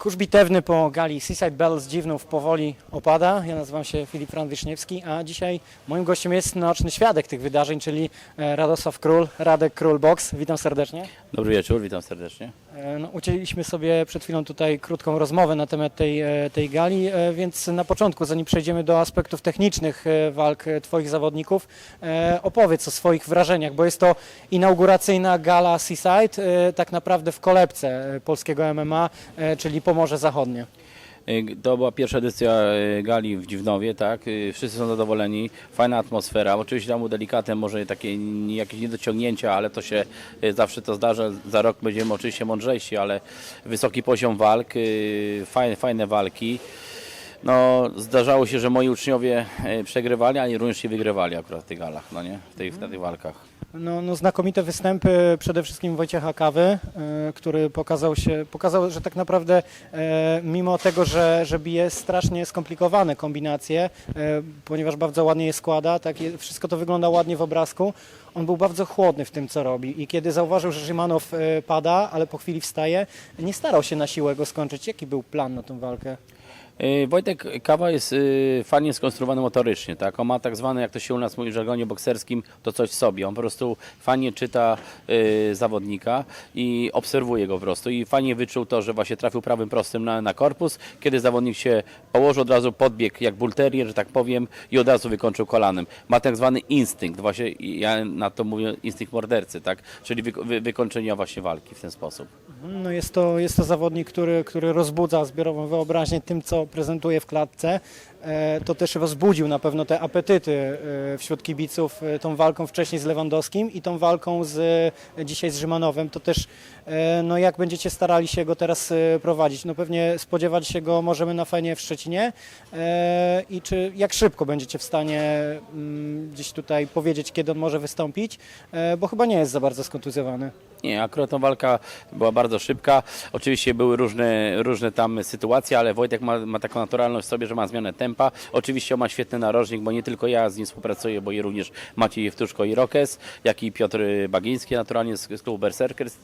Kurz bitewny po gali Seaside Bells Dziwnów powoli opada. Ja nazywam się Filip Frant-Wiszniewski, a dzisiaj moim gościem jest naoczny świadek tych wydarzeń, czyli e, Radosław Król, Radek Król Box. Witam serdecznie. Dobry wieczór, witam serdecznie. E, No, udzieliliśmy sobie przed chwilą tutaj krótką rozmowę na temat tej, e, tej gali, więc na początku, zanim przejdziemy do aspektów technicznych walk Twoich zawodników, opowiedz o swoich wrażeniach, bo jest to inauguracyjna gala Seaside, tak naprawdę w kolebce polskiego MMA, czyli Pomorze Zachodnie. Y, To była pierwsza edycja y, gali w Dziwnowie, tak? Y, Wszyscy są zadowoleni, fajna atmosfera. Oczywiście tam był delikatem, może takie jakieś niedociągnięcia, ale to się zawsze to zdarza. Za rok będziemy oczywiście mądrzejsi, ale wysoki poziom walk, fajne, fajne walki. No, zdarzało się, że moi uczniowie y, przegrywali, a również i wygrywali akurat w tych galach, no nie? W tych, w tych walkach. No, no znakomite występy przede wszystkim Wojciecha Kawy, e, który pokazał się, pokazał, że tak naprawdę e, mimo tego, że, że bije strasznie skomplikowane kombinacje, e, ponieważ bardzo ładnie je składa, tak, wszystko to wygląda ładnie w obrazku, on był bardzo chłodny w tym, co robi i kiedy zauważył, że Szymanow e, pada, ale po chwili wstaje, nie starał się na siłę go skończyć. Jaki był plan na tą walkę? Y, Wojtek Kawa jest y, fajnie skonstruowany motorycznie, tak? On ma tak zwane, jak to się u nas mówi w żargonie bokserskim, to coś w sobie. On po prostu fajnie czyta y, zawodnika i obserwuje go po prostu. I fajnie wyczuł to, że właśnie trafił prawym prostym na, na korpus. Kiedy zawodnik się położył, od razu podbiegł jak bull terrier, że tak powiem, i od razu wykończył kolanem. Ma tak zwany instynkt, właśnie ja na to mówię instynkt mordercy, tak? Czyli wy, wy, wykończenia właśnie walki w ten sposób. No jest, to, jest to zawodnik, który, który rozbudza zbiorową wyobraźnię tym, co prezentuje w klatce. E, To też rozbudził na pewno te apetyty e, wśród kibiców e, tą walką wcześniej z Lewandowskim i tą walką z, dzisiaj z Rzymanowem. To też, no jak będziecie starali się go teraz prowadzić? No pewnie spodziewać się go możemy na fajnie w Szczecinie i czy jak szybko będziecie w stanie mm, gdzieś tutaj powiedzieć, kiedy on może wystąpić, bo chyba nie jest za bardzo skontuzjowany. Nie, akurat ta walka była bardzo szybka. Oczywiście były różne, różne tam sytuacje, ale Wojtek ma, ma taką naturalność w sobie, że ma zmianę tempa. Oczywiście ma świetny narożnik, bo nie tylko ja z nim współpracuję, bo i również Maciej Jewtuszko i Rokes, jak i Piotr Bagiński naturalnie z, z klubu Berserkers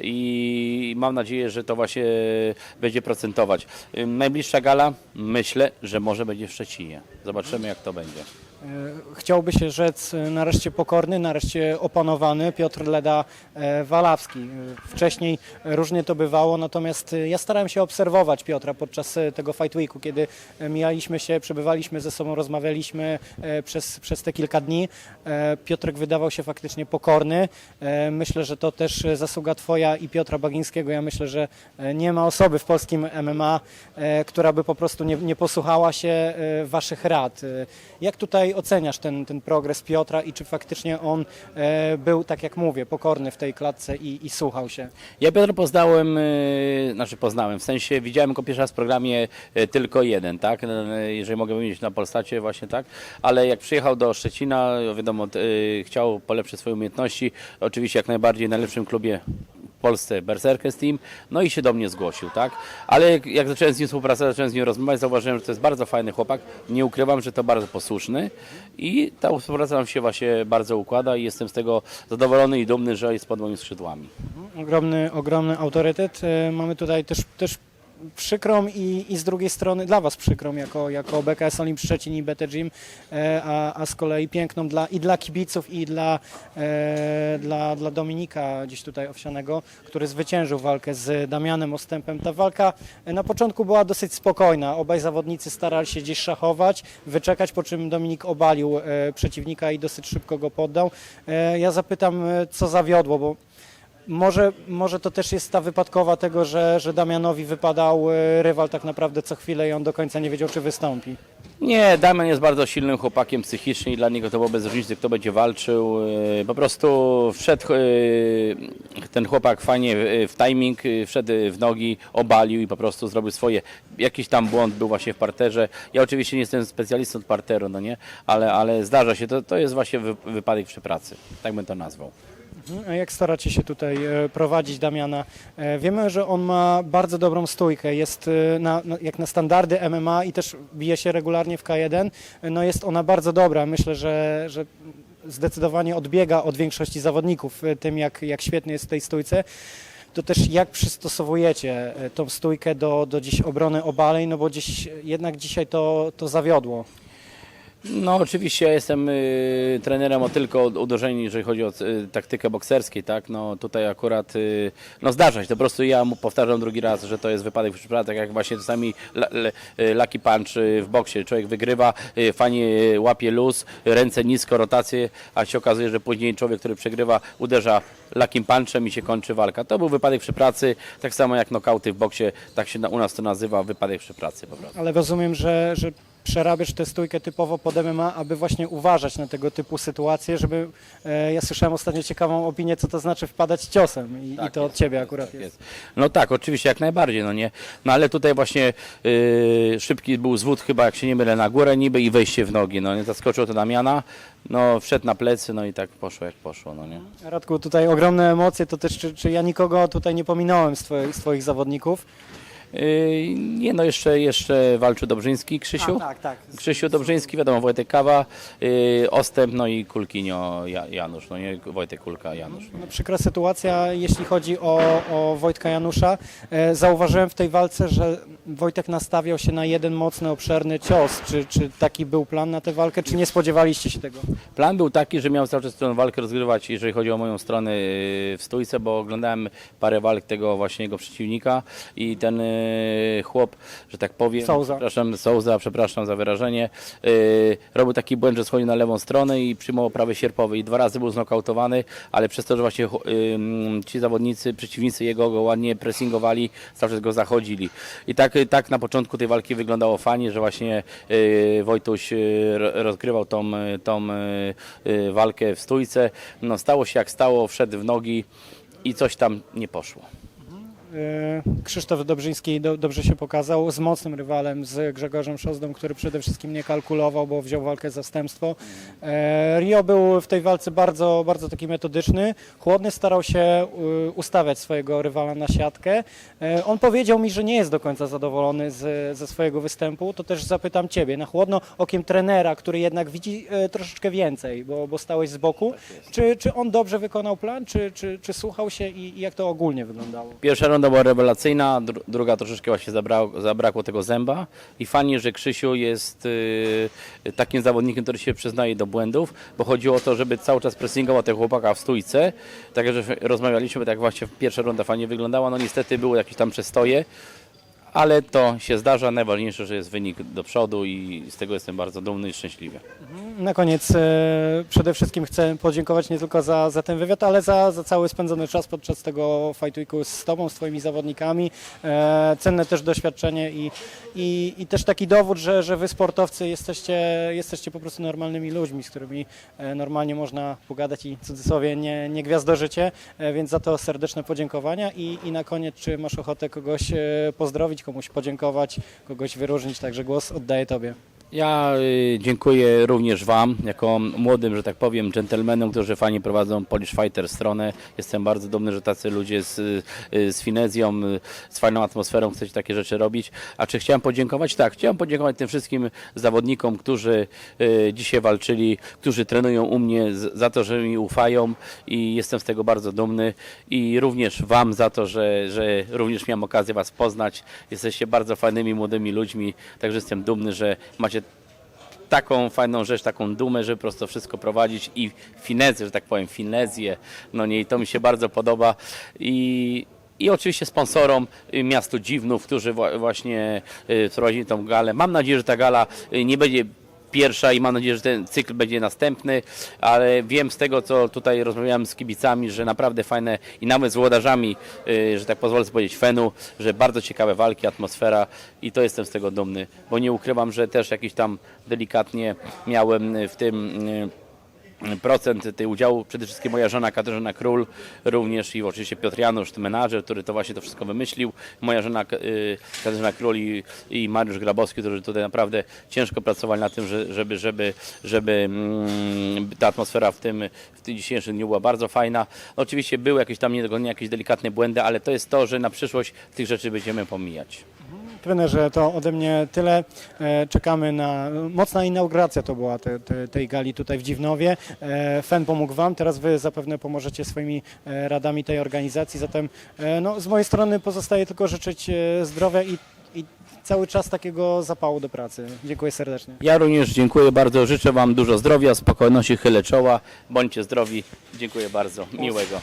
i mam nadzieję, że to właśnie będzie procentować. Najbliższa gala myślę, że może będzie w Szczecinie. Zobaczymy jak to będzie. E, Chciałby się rzec e, nareszcie pokorny, nareszcie opanowany Piotr Leda e, Walawski. Wcześniej różnie to bywało, natomiast ja starałem się obserwować Piotra podczas tego Fight Weeku, kiedy mijaliśmy się, przebywaliśmy ze sobą, rozmawialiśmy przez, przez te kilka dni. Piotrek wydawał się faktycznie pokorny. Myślę, że to też zasługa Twoja i Piotra Bagińskiego. Ja myślę, że nie ma osoby w polskim MMA, która by po prostu nie, nie posłuchała się Waszych rad. Jak tutaj oceniasz ten, ten progres Piotra i czy faktycznie on e, był, tak jak mówię, pokorny w tej klatce i, i słuchał się? Ja Piotra poznałem, y, znaczy poznałem, w sensie widziałem go pierwszy raz w programie y, tylko jeden, tak, Y, jeżeli mogę powiedzieć na Polsacie właśnie tak, ale jak przyjechał do Szczecina, wiadomo, chciał polepszyć swoje umiejętności, oczywiście jak najbardziej w najlepszym klubie Polsce Berserkers Team, no i się do mnie zgłosił, tak, ale jak, jak zacząłem z nim współpracować, zacząłem z nim rozmawiać, zauważyłem, że to jest bardzo fajny chłopak, nie ukrywam, że to bardzo posłuszny i ta współpraca nam się właśnie bardzo układa i jestem z tego zadowolony i dumny, że jest pod moimi skrzydłami. Ogromny, ogromny autorytet. E, Mamy tutaj też, też przykrą i, i z drugiej strony dla Was przykrą jako, jako BKS Olimp Szczecin i BT Gym, e, a, a z kolei piękną dla, i dla kibiców i dla, e, dla, dla Dominika gdzieś tutaj Owsianego, który zwyciężył walkę z Damianem Ostępem. Ta walka e, na początku była dosyć spokojna. Obaj zawodnicy starali się gdzieś szachować, wyczekać, po czym Dominik obalił e, przeciwnika i dosyć szybko go poddał. Ja zapytam, co zawiodło, bo może, może to też jest ta wypadkowa tego, że, że Damianowi wypadał e, rywal tak naprawdę co chwilę i on do końca nie wiedział, czy wystąpi. Nie, Damian jest bardzo silnym chłopakiem psychicznie i dla niego to było bez różnicy, kto będzie walczył. Yy, Po prostu wszedł yy, ten chłopak fajnie w timing, wszedł w nogi, obalił i po prostu zrobił swoje. Jakiś tam błąd był właśnie w parterze. Ja oczywiście nie jestem specjalistą od parteru, no nie, ale, ale zdarza się, to, to jest właśnie wy, wypadek przy pracy, tak bym to nazwał. A jak staracie się tutaj e, prowadzić Damiana? E, Wiemy, że on ma bardzo dobrą stójkę, jest e, na, jak na standardy MMA i też bije się regularnie w K1. E, No jest ona bardzo dobra. Myślę, że, że zdecydowanie odbiega od większości zawodników tym, jak, jak świetny jest w tej stójce. to też jak przystosowujecie tą stójkę do, do dziś obrony obalej, no bo dziś jednak dzisiaj to, to zawiodło. No oczywiście ja jestem y, trenerem o tylko uderzeń, jeżeli chodzi o y, taktykę bokserskiej, tak? No tutaj akurat y, no zdarza się, to po prostu ja mu powtarzam drugi raz, że to jest wypadek przypadku, tak jak właśnie czasami la, le, y, lucky punch y, w boksie, człowiek wygrywa, y, fajnie y, łapie luz, ręce nisko, rotacje, a się okazuje, że później człowiek, który przegrywa, uderza lucky punchem i się kończy walka. To był wypadek przy pracy, tak samo jak nokauty w boksie, tak się na, u nas to nazywa, wypadek przy pracy po prostu. Ale rozumiem, że, że przerabiasz tę stójkę typowo pod MMA, aby właśnie uważać na tego typu sytuacje, żeby, e, ja słyszałem ostatnio ciekawą opinię, co to znaczy wpadać ciosem i, i Tak to od Ciebie akurat jest. No tak, oczywiście, jak najbardziej, no nie. No ale tutaj właśnie yy, szybki był zwód chyba, jak się nie mylę, na górę niby i wejście w nogi, no nie. Zaskoczył to Damiana, no wszedł na plecy, no i tak poszło jak poszło, no nie. Radku, tutaj ogromne emocje, to też czy, czy ja nikogo tutaj nie pominąłem z Twoich, z twoich zawodników? Yy, nie no, jeszcze, jeszcze walczył Dobrzyński, Krzysiu. A, tak, tak. Krzysiu Dobrzyński, wiadomo, Wojtek Kawa, yy, Ostęp, no i Kulkinio ja, Janusz, no nie, Wojtek Kulka, Janusz. No, przykra sytuacja, jeśli chodzi o, o Wojtka Janusza. E, zauważyłem w tej walce, że Wojtek nastawiał się na jeden mocny, obszerny cios. Czy, czy taki był plan na tę walkę, czy nie spodziewaliście się tego? Plan był taki, że miałem cały czas tę walkę rozgrywać, jeżeli chodzi o moją stronę yy, w stójce, bo oglądałem parę walk tego właśnie jego przeciwnika i ten yy, chłop, że tak powiem, Souza. przepraszam, Souza, przepraszam za wyrażenie, yy, robił taki błęd, że schodził na lewą stronę i przyjmował prawy sierpowy i dwa razy był znokautowany, ale przez to, że właśnie yy, ci zawodnicy, przeciwnicy jego go ładnie pressingowali, cały czas go zachodzili. I tak, tak na początku tej walki wyglądało fajnie, że właśnie Wojtuś ro- rozgrywał tą, tą walkę w stójce. No stało się jak stało, wszedł w nogi i coś tam nie poszło. E, Krzysztof Dobrzyński do, dobrze się pokazał z mocnym rywalem, z Grzegorzem Szozdą, który przede wszystkim nie kalkulował, bo wziął walkę za zastępstwo. E, Rio był w tej walce bardzo, bardzo taki metodyczny, chłodny, starał się e, ustawiać swojego rywala na siatkę. On powiedział mi, że nie jest do końca zadowolony z, ze swojego występu, to też zapytam Ciebie, na chłodno okiem trenera, który jednak widzi troszeczkę więcej, bo, bo stałeś z boku. Czy, czy on dobrze wykonał plan, czy, czy, czy słuchał się i, i jak to ogólnie wyglądało? Pierwsza runda była rewelacyjna, dru- druga troszeczkę właśnie zabra- zabrakło tego zęba i fajnie, że Krzysiu jest y, takim zawodnikiem, który się przyznaje do błędów, bo chodziło o to, żeby cały czas pressingował tego chłopaka w stójce, tak że rozmawialiśmy, tak właśnie pierwsza runda fajnie wyglądała, no niestety były jakieś tam przestoje, ale to się zdarza, najważniejsze, że jest wynik do przodu i z tego jestem bardzo dumny i szczęśliwy. Na koniec e, przede wszystkim chcę podziękować nie tylko za, za ten wywiad, ale za, za cały spędzony czas podczas tego Fight Weeku z Tobą, z Twoimi zawodnikami. E, cenne też doświadczenie i, i, i też taki dowód, że, że Wy sportowcy jesteście, jesteście po prostu normalnymi ludźmi, z którymi e, normalnie można pogadać i w cudzysłowie nie, nie gwiazdożycie, więc za to serdeczne podziękowania i, i na koniec, czy masz ochotę kogoś pozdrowić, komuś podziękować, kogoś wyróżnić, także głos oddaję Tobie. Ja y, dziękuję również Wam, jako młodym, że tak powiem, dżentelmenom, którzy fajnie prowadzą Polish Fighter stronę. Jestem bardzo dumny, że tacy ludzie z, y, z finezją, y, z fajną atmosferą chcecie takie rzeczy robić. A czy chciałem podziękować? Tak, chciałem podziękować tym wszystkim zawodnikom, którzy dzisiaj walczyli, którzy trenują u mnie za to, że mi ufają i jestem z tego bardzo dumny. I również Wam za to, że, że również miałem okazję Was poznać. Jesteście bardzo fajnymi, młodymi ludźmi, także jestem dumny, że macie taką fajną rzecz, taką dumę, żeby po prostu wszystko prowadzić i finezję, że tak powiem, finezję, no nie, to mi się bardzo podoba i i oczywiście sponsorom miastu Dziwnów, którzy wła- właśnie y, prowadzili tą galę. Mam nadzieję, że ta gala y, nie będzie pierwsza i mam nadzieję, że ten cykl będzie następny, ale wiem z tego, co tutaj rozmawiałem z kibicami, że naprawdę fajne i nawet z włodarzami, y, że tak pozwolę sobie powiedzieć, Fenu, że bardzo ciekawe walki, atmosfera i to jestem z tego dumny, bo nie ukrywam, że też jakiś tam delikatnie miałem w tym y, procent tej udziału, przede wszystkim moja żona Katarzyna Król, również i oczywiście Piotr Janusz, menadżer, który to właśnie to wszystko wymyślił, moja żona y, Katarzyna Król i, i Mariusz Grabowski, którzy tutaj naprawdę ciężko pracowali na tym, że- żeby, żeby, żeby mm, ta atmosfera w tym, w tym dzisiejszym dniu była bardzo fajna. Oczywiście były jakieś tam niedogonienia, jakieś delikatne błędy, ale to jest to, że na przyszłość tych rzeczy będziemy pomijać. Trenerze, to ode mnie tyle. E, Czekamy na... Mocna inauguracja to była te, te, tej gali tutaj w Dziwnowie. E, FEN pomógł Wam, teraz Wy zapewne pomożecie swoimi e, radami tej organizacji. Zatem no, z mojej strony pozostaje tylko życzyć zdrowia i, i cały czas takiego zapału do pracy. Dziękuję serdecznie. Ja również dziękuję bardzo, życzę Wam dużo zdrowia, spokojności, chylę czoła, bądźcie zdrowi. Dziękuję bardzo, miłego.